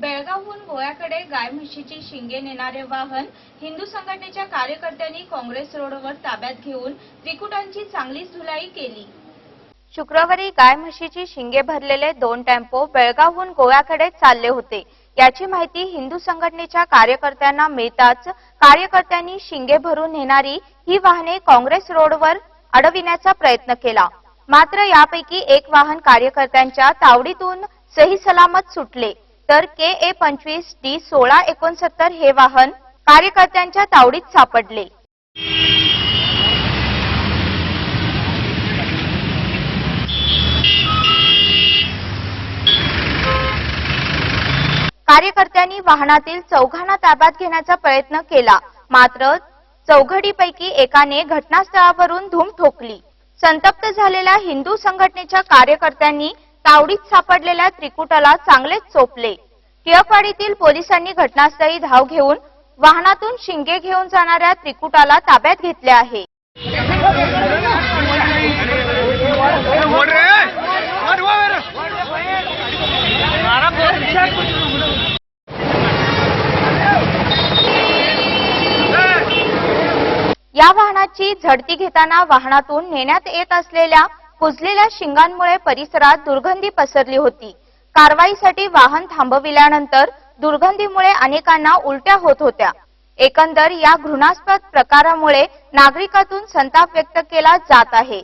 बेळगावहून गोव्याकडे गाय म्हशीची शिंगे नेणारे वाहन हिंदू संघटनेच्या कार्यकर्त्यांनी काँग्रेस रोडवर ताब्यात घेऊन त्रिकुटांची चांगलीच धुलाई केली. शुक्रवारी गाय म्हशीची शिंगे भरलेले दोन टेम्पो बेळगावहून गोव्याकडे चालले होते. याची माहिती हिंदू संघटनेच्या कार्यकर्त्यांना मिळताच कार्यकर्त्यांनी शिंगे भरून नेणारी ही वाहने काँग्रेस रोडवर अडविण्याचा प्रयत्न केला. मात्र यापैकी एक वाहन कार्यकर्त्यांच्या तावडीतून सही सलामत सुटले. तर के ए पंचवीस डी सोळा एकोणसत्तर हे वाहन कार्यकर्त्यांच्या तावडीत सापडले. कार्यकर्त्यांनी वाहनातील चौघांना ताब्यात घेण्याचा प्रयत्न केला. मात्र चौघडीपैकी एकाने घटनास्थळावरून धूम ठोकली. संतप्त झालेल्या हिंदू संघटनेच्या कार्यकर्त्यांनी तावडीत सापडलेल्या त्रिकुटाला चांगलेच चोपले. टिळकवाडीतील पोलिसांनी घटनास्थळी धाव घेऊन वाहनातून शिंगे घेऊन जाणाऱ्या त्रिकुटाला ताब्यात घेतले आहे. या वाहनाची झडती घेताना वाहनातून नेण्यात येत असलेल्या कुजलेल्या शिंगांमुळे परिसरात दुर्गंधी पसरली होती. कारवाईसाठी वाहन थांबविल्यानंतर दुर्गंधीमुळे अनेकांना उलट्या होत होत्या. एकंदर या घृणास्पद प्रकारामुळे नागरिकातून संताप व्यक्त केला जात आहे.